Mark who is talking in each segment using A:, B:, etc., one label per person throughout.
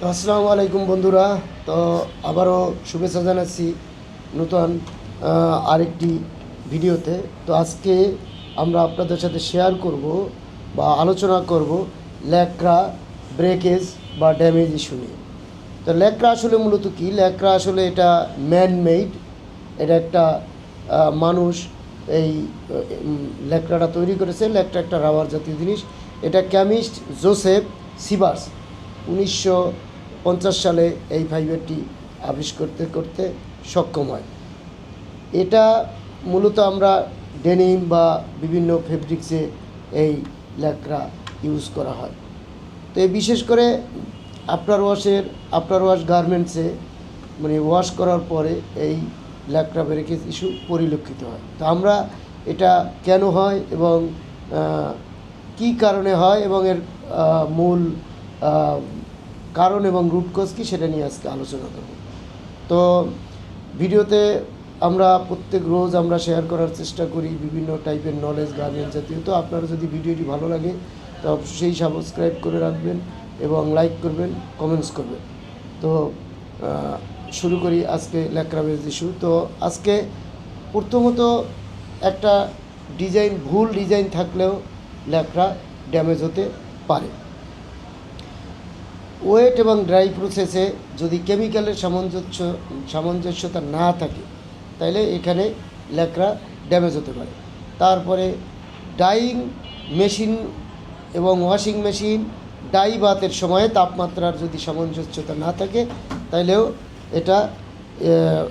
A: তো আসসালামু আলাইকুম বন্ধুরা। তো আবারও শুভেচ্ছা জানাচ্ছি নতুন আরেকটি ভিডিওতে। তো আজকে আমরা আপনাদের সাথে শেয়ার করব বা আলোচনা করব ল্যাকড়া ব্রেকেজ বা ড্যামেজ ইস্যু নিয়ে। তো ল্যাকড়া আসলে মূলত কি? ল্যাকড়া আসলে এটা ম্যান মেড এটা একটা মানুষ এই ল্যাকড়াটা তৈরি করেছে। ল্যাকড়া একটা রাবার জাতীয় জিনিস। এটা কেমিস্ট জোসেফ সিবার্স উনিশশো পঞ্চাশ সালে এই ফাইবারটি আবিষ্কার করতে করতে সক্ষম হয়। এটা মূলত আমরা ডেনিম বা বিভিন্ন ফেব্রিক্সে এই ল্যাকড়া ইউজ করা হয়। তো এই বিশেষ করে আফটার ওয়াশের, আফটার ওয়াশ গার্মেন্টসে মানে ওয়াশ করার পরে এই ল্যাকড়া ব্রেকেজ ইস্যু পরিলক্ষিত হয়। তো আমরা এটা কেন হয় এবং কি কারণে হয় এবং এর মূল কারণ এবং রুট কজ কি সেটা নিয়ে আজকে আলোচনা করব। তো ভিডিওতে আমরা প্রত্যেক রোজ আমরা শেয়ার করার চেষ্টা করি বিভিন্ন টাইপের নলেজ গার্মেন্ট জাতীয়। তো আপনারা যদি ভিডিওটি ভালো লাগে, তো সেই সাবস্ক্রাইব করে রাখবেন এবং লাইক করবেন কমেন্টস করবেন। তো শুরু করি আজকে ল্যাকড়া বেজ ইস্যু তো আজকে প্রথমত একটা ডিজাইন ভুল ডিজাইন থাকলেও ল্যাকড়া ড্যামেজ হতে পারে। ওয়েট এবং ড্রাই প্রসেসে যদি কেমিক্যালের সামঞ্জস্য, সামঞ্জস্যতা না থাকে তাহলে এখানে ল্যাকড়া ড্যামেজ হতে পারে। তারপরে ডাইং মেশিন এবং ওয়াশিং মেশিন ডাই বাতের সময়ে তাপমাত্রার যদি সামঞ্জস্যতা না থাকে তাহলেও এটা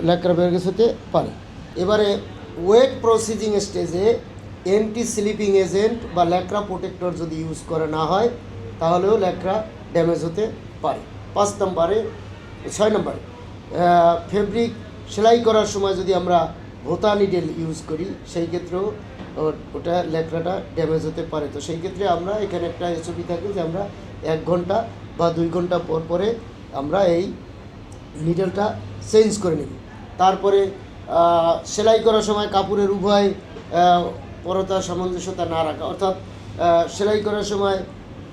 A: ল্যাকড়া বেরগেস হতে পারে। এবারে ওয়েট প্রসেসিং স্টেজে এন্টি স্লিপিং এজেন্ট বা ল্যাকড়া প্রোটেক্টর যদি ইউজ করা না হয়, তাহলেও ল্যাকড়া ড্যামেজ হতে পারে। পাঁচ নম্বরে, ছয় নম্বরে ফেব্রিক সেলাই করার সময় যদি আমরা ভোতা নিডেল ইউজ করি, সেই ক্ষেত্রেও ওটা ল্যাকড়াটা ড্যামেজ হতে পারে। তো সেই ক্ষেত্রে আমরা এখানে একটা এসওপি থাকে যে আমরা এক ঘণ্টা বা দুই ঘণ্টা পর পরে আমরা এই নিডেলটা চেঞ্জ করে নিব। তারপরে সেলাই করার সময় কাপড়ের উভয় পরতা সামঞ্জস্যতা না রাখা, অর্থাৎ সেলাই করার সময়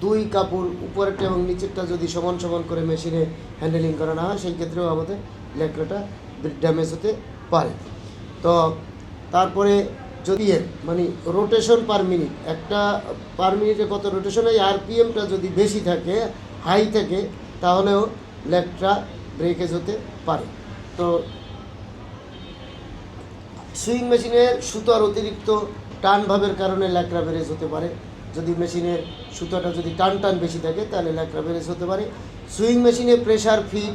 A: দুই কাপড় উপরেরটা এবং নিচেরটা যদি সমান সমান করে মেশিনে হ্যান্ডেলিং করা না হয়, সেই ক্ষেত্রেও আমাদের ল্যাকড়াটা ড্যামেজ হতে পারে। তো তারপরে যদি এর মানে রোটেশন পার মিনিট একটা পার মিনিটে কত রোটেশন এই আরপিএমটা যদি বেশি থাকে হাই থাকে, তাহলেও ল্যাকটা ব্রেকেজ হতে পারে। তো সুইং মেশিনের সুতোর অতিরিক্ত টান ভাবের কারণে ল্যাকড়া ব্রেজ হতে পারে। যদি মেশিনের সুতোটা যদি টান টান বেশি থাকে, তাহলে ল্যাকড়া ব্রেজ হতে পারে। সুইং মেশিনে প্রেশার ফিট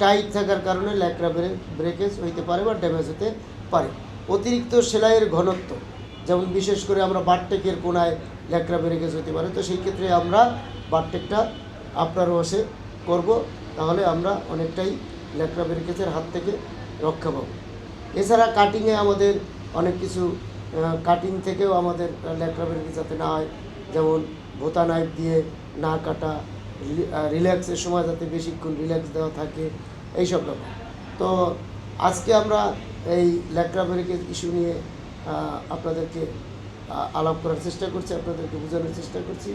A: টাইট থাকার কারণে ল্যাকড়া ব্রেকেজ হইতে পারে বা ড্যামেজ হতে পারে। অতিরিক্ত সেলাইয়ের ঘনত্ব, যেমন বিশেষ করে আমরা বারটেকের কোনায় ল্যাকড়া ব্রেকেজ হতে পারে, তো সেই ক্ষেত্রে আমরা বারটেকটা আপনার ওয়াশে করব, তাহলে আমরা অনেকটাই ল্যাকড়া ব্রেকেজের হাত থেকে রক্ষা পাবো। এছাড়া কাটিংয়ে আমাদের অনেক কিছু কাটিং থেকেও আমাদের ব্রেকেজ যাতে না হয়, যেমন ভোতা নাইফ দিয়ে না কাটা রিল্যাক্সের সময় যাতে বেশিক্ষণ রিল্যাক্স দেওয়া থাকে, এইসব ব্যাপার। তো আজকে আমরা এই ল্যাকড়া ব্রেকেজ ইস্যু নিয়ে আপনাদেরকে আলাপ করার চেষ্টা করছি, আপনাদেরকে বোঝানোর চেষ্টা করছি।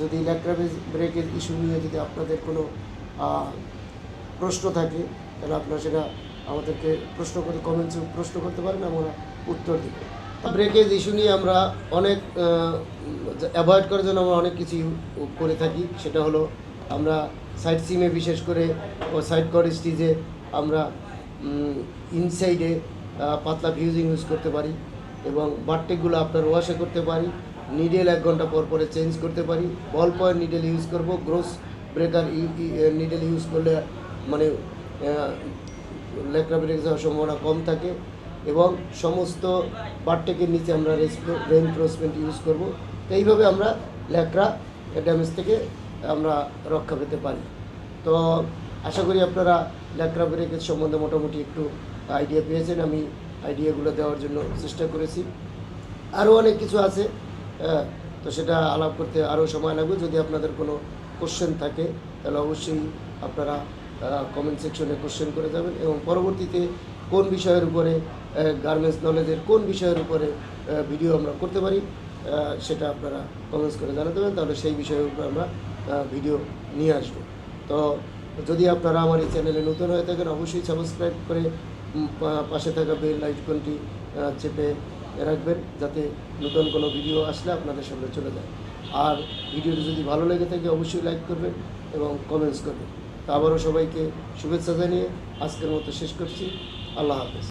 A: যদি ল্যাকড়া ব্রেকেজ ইস্যু নিয়ে যদি আপনাদের কোনো প্রশ্ন থাকে, তাহলে আপনারা সেটা আমাদেরকে প্রশ্ন করে কমেন্টসে প্রশ্ন করতে পারেন, আমরা উত্তর দিব। ব্রেকেজ ইস্যু নিয়ে আমরা অনেক অ্যাভয়েড করার জন্য আমরা অনেক কিছু করে থাকি। সেটা হলো আমরা সাইড সিমে বিশেষ করে ও সাইড কর স্টিজে আমরা ইনসাইডে পাতলা ফিউজিং ইউজ করতে পারি এবং বারটেকগুলো আপনার ওয়াশে করতে পারি নিডেল এক ঘণ্টা পর পরে চেঞ্জ করতে পারি বল পয়েন্ট নিডেল ইউজ করব গ্রোস ব্রেকার নিডেল ইউজ করলে মানে লেকড়া ব্রেক যাওয়ার সম্ভাবনা কম থাকে। এবং সমস্ত বারটেকের নিচে আমরা রেনফোর্সমেন্ট ইউজ করব। তো এইভাবে আমরা ল্যাকড়া ড্যামেজ থেকে আমরা রক্ষা পেতে পারি। তো আশা করি আপনারা ল্যাকড়া ব্রেকের সম্বন্ধে মোটামুটি একটু আইডিয়া পেয়েছেন। আমি আইডিয়াগুলো দেওয়ার জন্য চেষ্টা করেছি। আরও অনেক কিছু আছে আহ, তো সেটা আলাপ করতে আরও সময় লাগবে। যদি আপনাদের কোনো কোশ্চেন থাকে তাহলে অবশ্যই আপনারা কমেন্ট সেকশনে কোশ্চেন করে যাবেন এবং পরবর্তীতে কোন বিষয়ের উপরে গার্মেন্টস নলেজের কোন বিষয়ের উপরে ভিডিও আমরা করতে পারি সেটা আপনারা কমেন্টস করে জানাতে পারেন, তাহলে সেই বিষয়ের উপরে আমরা ভিডিও নিয়ে আসব। তো যদি আপনারা আমার এই চ্যানেলে নতুন হয়ে থাকেন, অবশ্যই সাবস্ক্রাইব করে পাশে থাকা বেল আইকনটি চেপে রাখবেন, যাতে নতুন কোনো ভিডিও আসলে আপনাদের সামনে চলে যায়। আর ভিডিওটি যদি ভালো লেগে থাকে, অবশ্যই লাইক করবেন এবং কমেন্টস করবেন। তো আবারও সবাইকে শুভেচ্ছা জানিয়ে আজকের মতো শেষ করছি। আল্লাহ হাফেজ।